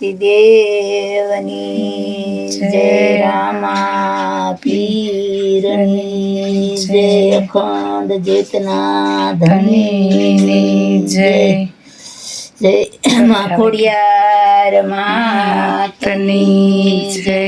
દેવની જય રામા પીરની જય અખંડ જેતના ધનીની જય જય મા ખોડિયાર માતની જય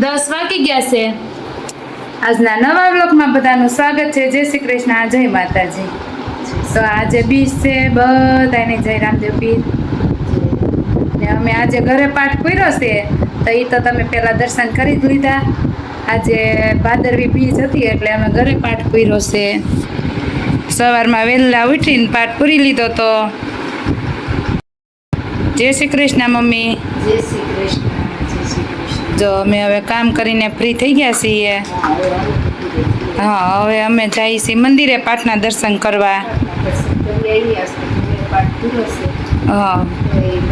દસ વાગી ગયા છે આજના નવા બ્લોકમાં બધાનું સ્વાગત છે. જય શ્રી કૃષ્ણ જય માતાજી. તો આજે બીજ છે બધાને જય રામદેવ બીજ. ને અમે આજે ઘરે પાઠ કર્યો છે તો એ તો તમે પહેલાં દર્શન કરી જ લીધા. આજે ભાદરવી બીજ હતી એટલે અમે ઘરે પાઠ કર્યો છે. સવારમાં વહેલા ઉઠીને પાઠ પૂરી લીધો તો. જય શ્રી કૃષ્ણ મમ્મી. જય શ્રી કૃષ્ણ જય શ્રી કૃષ્ણ. જો અમે હવે કામ કરીને ફ્રી થઈ ગયા છીએ. હા, હવે અમે જઈએ છીએ મંદિરે પાઠના દર્શન કરવા. હા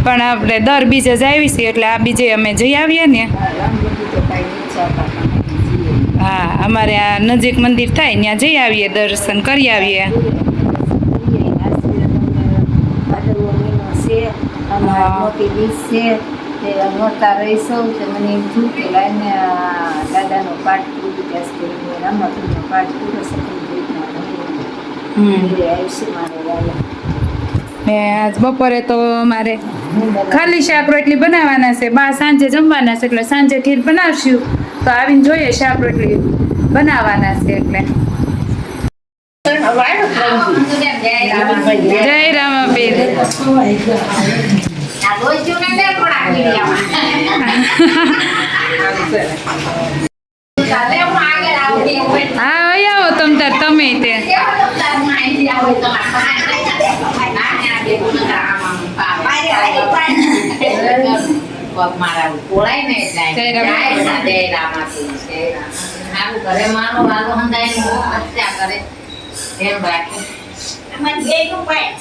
પણ આપણે દર બીજે જ આવી છીએ એટલે આ બીજે અમે જઈ આવીએ ને. જીવે હા અમારે આ નજીક મંદિર થાય ત્યાં જઈ આવીએ દર્શન કરી આવીએ. હા. મોટી બીજ છે તે તે મને એમ થયું કે લાઈને દાદાનો પાઠ પૂરી ત્યાં સુધી રામાપીરનો પાઠ પૂરો સફળ ને આજ બપોરે તો મારે ખાલી શાક રોટલી બનાવવાના છે બા સાંજે જમવાના છે એટલે સાંજે ખીર બનાવશું. તો આવીને જોઈએ શાક રોટલી બનાવવાના છે એટલે. જય như thế nào à ơi yêu tôm tật tôm mì tiền mà kulai này này cái là đây là mà thì cái là aku kare mano lalu handai mo pasti akare em baik. Amat gay kau baik.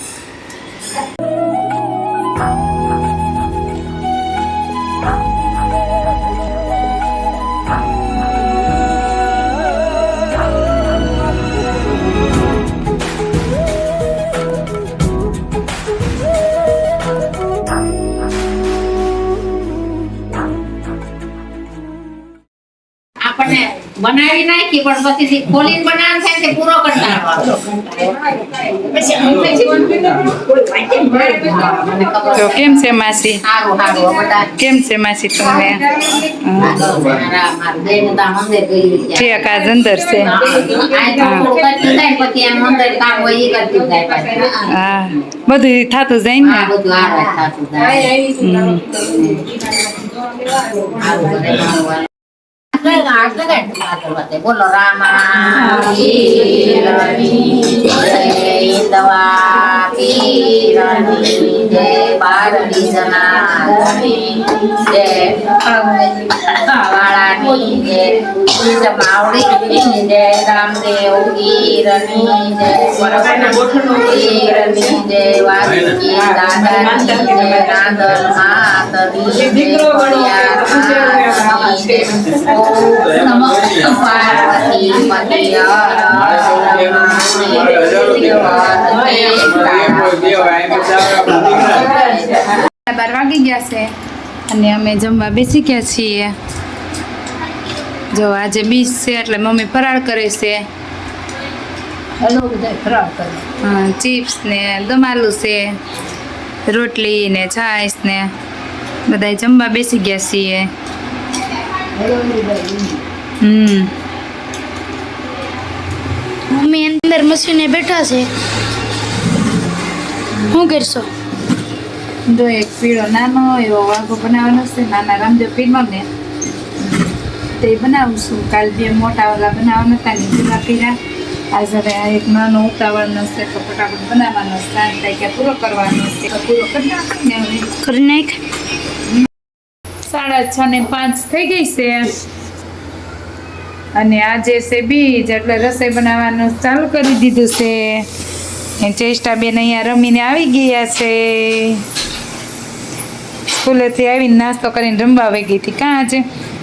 બનાવી નાખી પણ પછી ખોલીને બનાવવાનું થાય તે પૂરો કંટાળો તો કેમ છે માસી? સારું સારું બધા કેમ છે માસી તમને. ઠીક આ જંદર છે. હા બધું થતું જાય ને? બધું હારું થતું જાય. પીરની જય બારડી જનાર્દની જય વાળાની જય નમઃ પાર્વતી પતે બાર વાગી ગયા છે અને અમે જમવા બેસી ગયા છીએ. જો આજે બીજ છે એટલે મમ્મી ફરાળ કરે છે. હલો બધા ફરાળ કરે. હા, ચિપ્સ ને દમાલુ છે રોટલી ને છાશ ને બધા જમવા બેસી ગયા છીએ. હમ. મમ્મી અંદર મશીને બેઠા છે. શું કરશો? જો એક પીળો નાનો એવો વાઘો બનાવવાનો છે નાના રામદેવ પીરનો ને તે બનાવું છું. કાલ બે મોટા વાળા બનાવવાના હતા ને જુદા પીરા આજે હવે આ એક નાનો ઉતાવળનો છે તો ફટાફટ બનાવવાનો છે. થાય કે પૂરો કરવાનો છે. તો પૂરો કરી નાખું ને હવે. કરી નાખ. સાડા છ ને પાંચ થઈ ગઈ છે. અને આજે છે બીજ એટલે રસોઈ બનાવવાનું ચાલુ કરી દીધું છે. એ ચેષ્ટા બેન અહીંયા રમીને આવી ગયા છે. સ્કૂલેથી આવીને નાસ્તો કરીને રમવા આવી ગઈ હતી. કાં આજે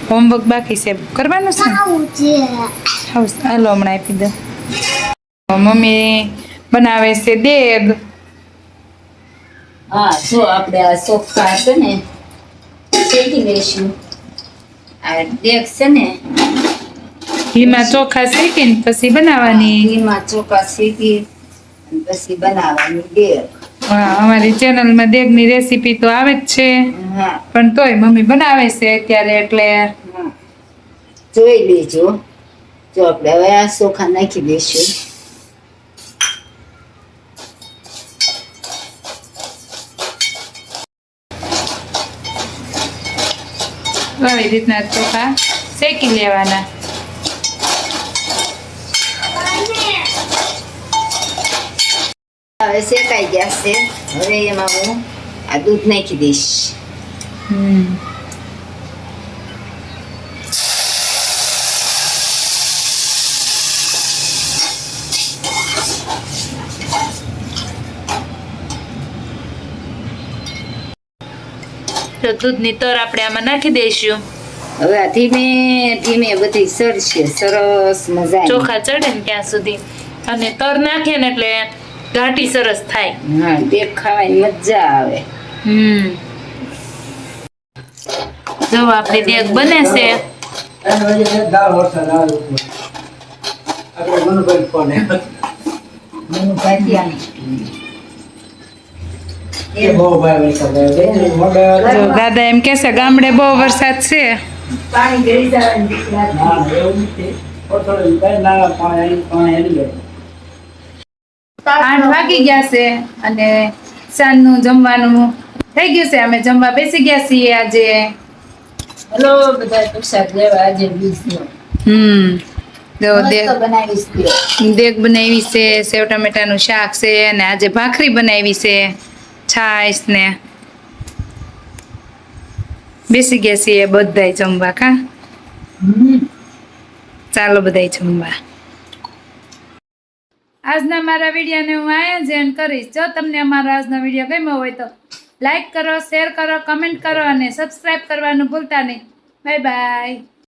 હોમવર્ક બાકી છે? કરવાનું છે? હાલો હમણાં આપી દો. મમ્મી બનાવે છે દેગ. હા જો આપણે આ સોફા છે ને શેકી લઈશું. આ ડેક છે ને ઘીમાં ચોખા શેકીને પછી બનાવવાની. ઘીમાં ચોખા શેકી. પછી બનાવવાની ડેક હા અમારી ચેનલમાં દેગની રેસીપી તો આવે જ છે. પણ તોય મમ્મી બનાવે છે અત્યારે એટલે જોઈ લેજો. જો આપણે હવે આ ચોખા નાખી દઈશું. આવી રીતના ચોખા શેકી લેવાના. હવે શેકાઈ ગયા છે હવે એમાં હું આ દૂધ નાખી દઈશ તો દૂધની તર આપણે આમાં નાખી દઈશું. હવે આ ધીમે ધીમે બધી સરશે સરસ મજા ચોખા ચડે ને ત્યાં સુધી. અને તર નાખે ને એટલે ઘાટી સરસ થાય. હા દેખાવાની મજા આવે. હમ. જો આપણી દેગ બને છે. દાદા એમ કે છે ગામડે બહુ વરસાદ છે. પાણી ગળી જવાની દીકરા આઠ વાગી ગયા છે અને સાંજનું જમવાનું થઈ ગયું છે. અમે જમવા બેસી ગયા છીએ આજે. હેલો બધા પ્રસાદ લેવા આજે બીજનો. હમ. જો દેગ બનાવી છે સેવ ટમેટાનું શાક છે અને આજે ભાખરી બનાવી છે. છાશ ને. બેસી ગયા છીએ બધાય જમવા કા? ચાલો બધાય જમવા. આજના મારા વિડીયોને હું આયોજન કરીશ. જો તમને અમારો આજનો વીડિયો ગમ્યો હોય તો લાઈક કરો, શેર કરો, કમેન્ટ કરો અને સબસ્ક્રાઈબ કરવાનું ભૂલતા નહીં. Bye bye